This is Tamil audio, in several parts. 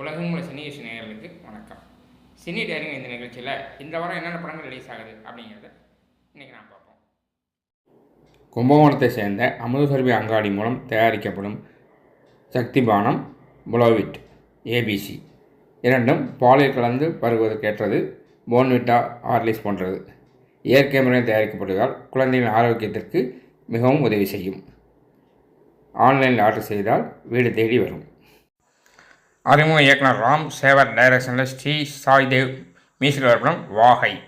உலகம் உள்ள சினி விஷய நேயர்களுக்கு வணக்கம். சினி டேரிங் இந்த நிகழ்ச்சியில் இந்த வாரம் என்னென்ன படங்கள் ரிலீஸ் ஆகுது அப்படிங்கிறத இன்றைக்கி நான் பார்ப்போம். கும்பகோணத்தை சேர்ந்த அமுதசர்வி அங்காடி மூலம் தயாரிக்கப்படும் சக்தி பானம் புலோவிட் ஏபிசி இரண்டும் பாலில் கலந்து வருவதற்கேற்றது போன்விட்டா ஆர்லிஸ் போன்றது. இயற்கை முறையில் தயாரிக்கப்படுவதால் குழந்தைகளின் ஆரோக்கியத்திற்கு மிகவும் உதவி செய்யும். ஆன்லைனில் ஆர்டர் செய்தால் வீடு தேடி வரும். அறிமுக இயக்குனர் ராம் சேவர் டைரக்ஷனில் ஸ்ரீ சாய் தேவ் மியூசிக் படம் வாகை.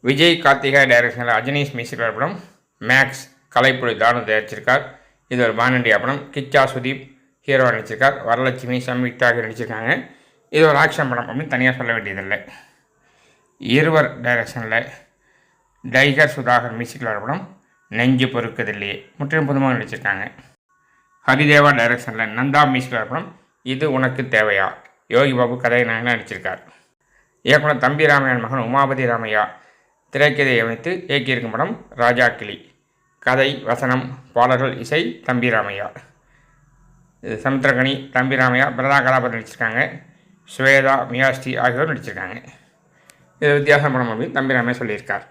விஜய் கார்த்திகா டைரக்ஷனில் அஜனீஷ் மியூசிக் படம் மேக்ஸ். கலைப்புலி தானம் தயாரிச்சிருக்கார். இது ஒரு பானண்டியா படம். கிச்சா சுதீப் ஹீரோவாக நடிச்சிருக்கார். வரலட்சுமி சம்யுக்தா ஆகியோர் நடிச்சிருக்காங்க. இது ஒரு ஆக்ஷன் படம் அப்படின்னு தனியாக சொல்ல வேண்டியதில்லை. இருவர் டைரக்ஷனில் டைகர் சுதாகர் மியூசிக் படம் நெஞ்சு பொறுக்குதில்லையே. முற்றிலும் புதுமாக நடிச்சிருக்காங்க. ஹரிதேவா டைரக்ஷனில் நந்தா மியூசிக் படம் இது உனக்கு தேவையா? யோகி பாபு கதை நாயகனாக நடிச்சிருக்கார்? இயக்குனர் தம்பி ராமையன் மகன் உமாபதி ராமையா திரைக்கதையை அமைத்து இயக்கியிருக்கும் படம் ராஜா கிளி. கதை வசனம் பாடல்கள் இசை தம்பி ராமையா. இது சமுத்திரகனி தம்பி ராமையா பிரதா கலாபதி நடிச்சிருக்காங்க. ஸ்வேதா மியாஸ்டி ஆகியோர் நடிச்சிருக்காங்க. இது வித்தியாசம் படம் அப்படின்னு தம்பி ராமையா சொல்லியிருக்கார்.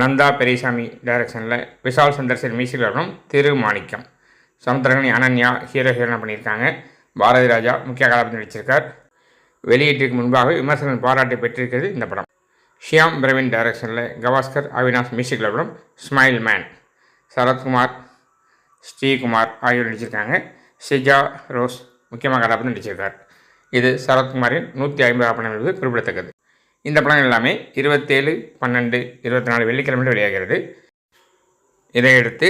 நந்தா பெரியசாமி டைரக்ஷனில் விஷால் சந்தர்சன் மியூசிக் திரு திருமாணிக்கம். சமுத்திரகன் அனன்யா ஹீரோ ஹீரோனா பண்ணியிருக்காங்க. பாரதி ராஜா முக்கிய கதாபாத்திரம் நடிச்சிருக்கார். வெளியீட்டிற்கு முன்பாக விமர்சனம் பாராட்டை பெற்றிருக்கிறது இந்த படம். ஷியாம் பிரவீன் டைரக்ஷனில் கவாஸ்கர் அவினாஷ் மியூசிக்கில் படம் ஸ்மைல் மேன். சரத்குமார் ஸ்ரீகுமார் ஆகியோர் நடிச்சிருக்காங்க. ஷிஜா ரோஸ் முக்கியமாக கதாபாத்திரம் நடிச்சிருக்கார். இது சரத்குமாரின் நூற்றி ஐம்பதாம் படம் என்பது குறிப்பிடத்தக்கது. இந்த படம் எல்லாமே இருபத்தேழு பன்னெண்டு இருபத்தி நாலு வெள்ளிக்கிழமை வெளியாகிறது. இதையடுத்து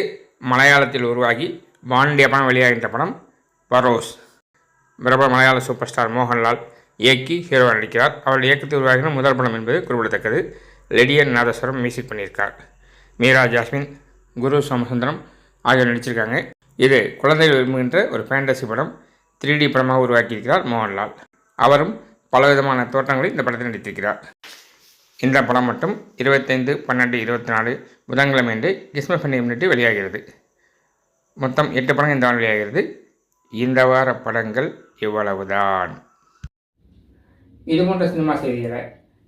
மலையாளத்தில் உருவாகி பாண்டிய படம் வெளியாகின்ற படம் பரோஸ். பிரபல மலையாள சூப்பர் ஸ்டார் மோகன்லால் இயக்கி ஹீரோவாக நடிக்கிறார். அவருடைய இயக்கத்தில் உருவாகின முதல் படம் என்பது குறிப்பிடத்தக்கது. லெடியன் நாதஸ்வரம் மியூசிக் பண்ணியிருக்கார். மீரா ஜாஸ்மின் குரு சோமசுந்தரம் ஆகியோர் நடிச்சிருக்காங்க. இது குழந்தைகள் விரும்புகின்ற ஒரு ஃபேண்டசி படம். த்ரீ டி படமாக உருவாக்கியிருக்கிறார் மோகன்லால். அவரும் பலவிதமான தோற்றங்களில் இந்த படத்தில் நடித்திருக்கிறார். இந்த படம் மட்டும் இருபத்தைந்து பன்னெண்டு இருபத்தி நாலு புதன்கிழமை அன்று கிறிஸ்மஸ் பண்டிகை முன்னிட்டு வெளியாகிறது. மொத்தம் எட்டு படம் இந்த ஆண்டு வெளியாகிறது இந்த வார படங்கள் இவ்வளவுதான். இது போன்ற சினிமா செய்திகளை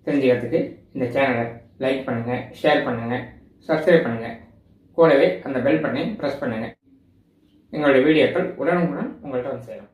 தெரிஞ்சுக்கிறதுக்கு இந்த சேனலை லைக் பண்ணுங்கள் ஷேர் பண்ணுங்கள் சப்ஸ்கிரைப் பண்ணுங்கள் கூடவே அந்த பெல் பட்டனை ப்ரெஸ் பண்ணுங்கள் எங்களுடைய வீடியோக்கள் உடனுக்குடன் உங்கள்கிட்ட வந்து சேரும்.